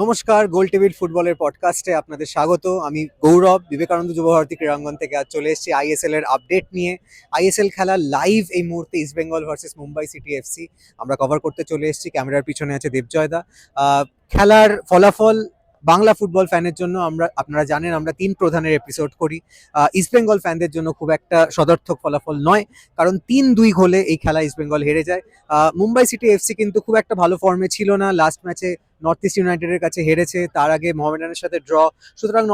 নমস্কার, গোল টেবিল ফুটবলের পডকাস্টে আপনাদের স্বাগত। আমি গৌরব, বিবেকানন্দ যুবভারতী ক্রীড়াঙ্গন থেকে আজ চলে এসেছি আইএসএল এর আপডেট নিয়ে। আইএসএল খেলা লাইভ এই মুহূর্তে East Bengal versus Mumbai City FC আমরা কভার করতে চলে এসেছি ক্যামেরার পিছনে আছে দেবজয়দা। খেলার ফলাফল বাংলা ফুটবল ফ্যানের জন্য আমরা, আপনারা জানেন আমরা তিন প্রধানের এপিসোড করি। ইস্ট বেঙ্গল ফ্যানদের জন্য খুব একটা সদর্থক ফলাফল নয়, কারণ তিন দুই গোলে এই খেলা ইস্ট বেঙ্গল হেরে যায়। মুম্বাই সিটি এফসি কিন্তু খুব একটা ভালো ফর্মে ছিল না। লাস্ট ম্যাচে নর্থ ইস্ট ইউনাইটেডের কাছে হেরেছে, তার আগে মোহামেডানের সাথে ড্র সুতরাং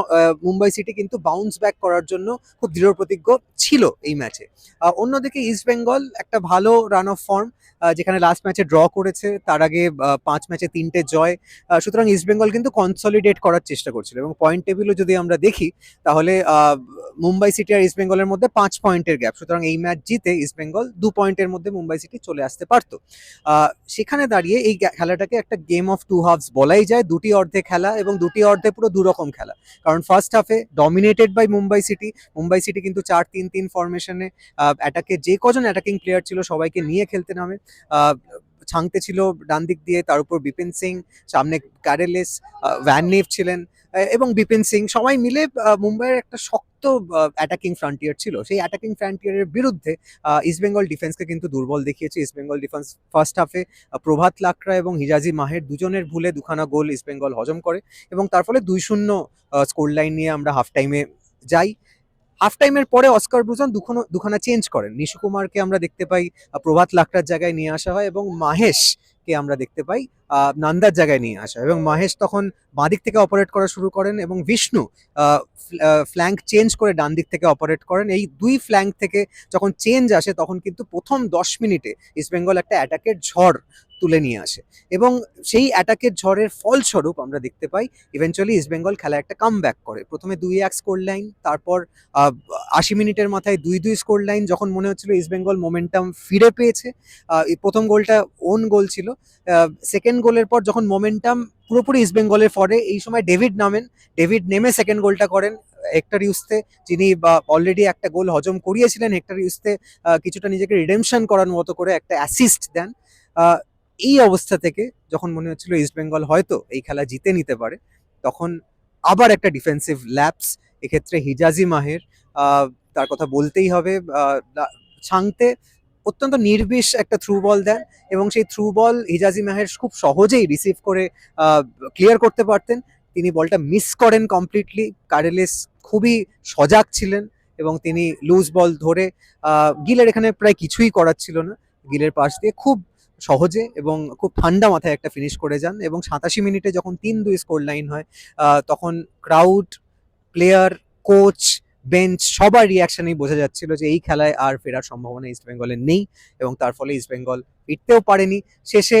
মুম্বাই সিটি কিন্তু বাউন্স ব্যাক করার জন্য খুব দৃঢ় প্রতিজ্ঞ ছিল এই ম্যাচে অন্যদিকে ইস্ট বেঙ্গল একটা ভালো রান অফ ফর্ম যেখানে লাস্ট ম্যাচে ড্র করেছে, তার আগে পাঁচ ম্যাচে তিনটে জয়। সুতরাং ইস্ট বেঙ্গল কিন্তু কনসলিডেট করার চেষ্টা করছিল এবং পয়েন্ট টেবিলও যদি আমরা দেখি, তাহলে মুম্বাই সিটি আর ইস্ট বেঙ্গলের মধ্যে পাঁচ পয়েন্টের গ্যাপ সুতরাং এই ম্যাচ জিতে ইস্ট বেঙ্গল দু পয়েন্টের মধ্যে মুম্বাই সিটি চলে আসতে পারতো। সেখানে দাঁড়িয়ে এই খেলাটাকে একটা গেম অফ টু হাফস বলাই যায়, দুটি অর্ধে খেলা এবং দুটি অর্ধে পুরো দু রকম খেলা। কারণ ফার্স্ট হাফে dominated by Mumbai City Mumbai City কিন্তু চার তিন তিন ফরমেশনে অ্যাটাকে যে কজন অ্যাটাকিং প্লেয়ার ছিল সবাইকে নিয়ে খেলতে নামে। ছাংতে ছিল ডান দিক দিয়ে, তার উপর বিপিন সিং, সামনে ক্যারেলেস ভ্যাননেভ ছিলেন এবং বিপিন সিং সবাই মিলে মুম্বাইয়ের একটা শক্ত অ্যাটাকিং ফ্রন্টিয়ার ছিল। সেই অ্যাটাকিং ফ্রন্টিয়ারের বিরুদ্ধে ইস্টবেঙ্গল ডিফেন্সকে কিন্তু দুর্বল দেখিয়েছে। ইস্টবেঙ্গল ডিফেন্স ফার্স্ট হাফে প্রভাত লাকড়া এবং হিজাজি মাহের দুজনের ভুলে দুখানা গোল ইস্টবেঙ্গল হজম করে এবং তার ফলে দুই শূন্য স্কোর লাইন নিয়ে আমরা হাফ টাইমে যাই। হাফ টাইমের পরে অস্কার ব্রুজন দুখানা চেঞ্জ করেন নিশু কুমারকে আমরা দেখতে পাই প্রভাত লাকড়ার জায়গায় নিয়ে আসা হয় এবং মাহেশকে আমরা দেখতে পাই নান্দার জায়গায় নিয়ে আসা। এবং মাহেশ তখন বাঁ দিক থেকে অপারেট করা শুরু করেন এবং বিষ্ণু ফ্ল্যাঙ্ক চেঞ্জ করে ডান দিক থেকে অপারেট করেন এই দুই ফ্ল্যাঙ্ক থেকে যখন চেঞ্জ আসে তখন কিন্তু প্রথম দশ মিনিটে ইস্টবেঙ্গল একটা অ্যাটাকের ঝড় তুলে নিয়ে আসে। এবং সেই অ্যাটাকের ঝড়ের ফলস্বরূপ আমরা দেখতে পাই ইভেনচুয়ালি ইস্টবেঙ্গল খেলা একটা কাম করে। প্রথমে দুই এক স্কোর লাইন তারপর আশি মিনিটের মাথায় দুই দুই স্কোর লাইন যখন মনে হচ্ছিল ইস্টবেঙ্গল মোমেন্টাম ফিরে পেয়েছে প্রথম গোলটা ওন গোল ছিল। সেকেন্ড গোলের পর যখন মোমেন্টাম পুরোপুরি ইস্টবেঙ্গলের পরে এই সময় ডেভিড নামেন। ডেভিড নেমে সেকেন্ড গোলটা করেন হেক্টর ইউসতে যিনি অলরেডি একটা গোল হজম করিয়েছিলেন হেক্টর ইউসতে কিছুটা নিজেকে রিডেমশন করার মতো করে একটা অ্যাসিস্ট দেন। এই অবস্থা থেকে যখন মনে হচ্ছিল ইস্টবেঙ্গল হয়তো এই খেলা জিতে নিতে পারে, তখন আবার একটা ডিফেন্সিভ ল্যাপস এক্ষেত্রে হিজাজি মাহের তার কথা বলতেই হবে ছাংতে অত্যন্ত নির্বিষ একটা থ্রু বল দেন এবং সেই থ্রু বল হিজাজি মাহের খুব সহজেই রিসিভ করে ক্লিয়ার করতে পারতেন। তিনি বলটা মিস করেন কমপ্লিটলি কারেলেস খুবই সজাগ ছিলেন এবং তিনি লুজ বল ধরে গিলের এখানে প্রায় কিছুই করার ছিল না। গিলের পাশ দিয়ে খুব সহজে এবং খুব ঠান্ডা মাথায় একটা ফিনিশ করে যান এবং সাতাশি মিনিটে যখন তিন দুই স্কোর লাইন হয় তখন ক্রাউড প্লেয়ার কোচ বেঞ্চ সবার রিয়াকশনেই বোঝা যাচ্ছিল যে এই খেলায় আর ফেরার সম্ভাবনা ইস্ট বেঙ্গলের নেই এবং তার ফলে ইস্টবেঙ্গল ফিরতেও পারেনি। শেষে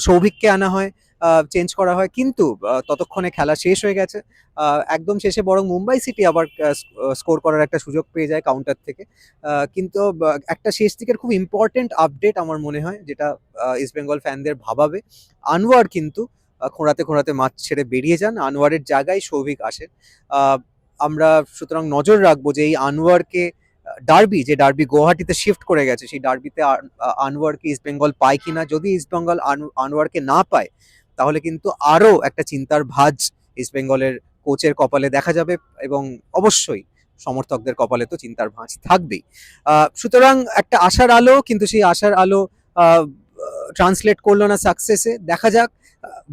সৌভিককে আনা হয়। চেঞ্জ করা হয়। কিন্তু ততক্ষণে খেলা শেষ হয়ে গেছে। একদম শেষে বরং মুম্বাই সিটি আবার স্কোর করার একটা সুযোগ পেয়ে যায় কাউন্টার থেকে। কিন্তু একটা শেষ দিকের খুব ইম্পর্টেন্ট আপডেট আমার মনে হয় যেটা ইস্ট বেঙ্গল ফ্যানদের ভাবাবে। আনোয়ার কিন্তু খোঁড়াতে খোঁড়াতে মাঠ ছেড়ে বেরিয়ে যান। আনোয়ারের জায়গায় সৌভিক আহ, আমরা সুতরাং নজর রাখব যে এই আনোয়ারকে ডার্বি যে ডার্বি গুয়াহাটিতে শিফট করে গেছে সেই ডার্বিতে আনোয়ারকে ইস্ট বেঙ্গল পায় কিনা? যদি ইস্ট বেঙ্গল আনোয়ারকে না পায় তাহলে কিন্তু আরও একটা চিন্তার ভাঁজ ইস্ট বেঙ্গলের কোচের কপালে দেখা যাবে এবং অবশ্যই সমর্থকদের কপালে তো চিন্তার ভাঁজ থাকবেই। সুতরাং একটা আশার আলো, কিন্তু সেই আশার আলো ট্রান্সলেট করল না সাকসেসে দেখা যাক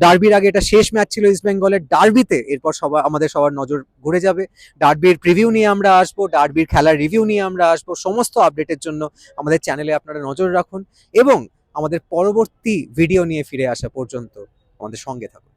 ডার্বির আগে এটা শেষ ম্যাচ ছিল ইস্ট বেঙ্গলের ডার্বিতে এরপর সবার, আমাদের সবার নজর ঘুরে যাবে। ডার্বির প্রিভিউ নিয়ে আমরা আসব ডার্বির খেলার রিভিউ নিয়ে আমরা আসব। সমস্ত আপডেটের জন্য আমাদের চ্যানেলে আপনারা নজর রাখুন এবং আমাদের পরবর্তী ভিডিও নিয়ে ফিরে আসা পর্যন্ত আমাদের সঙ্গে থাকুন।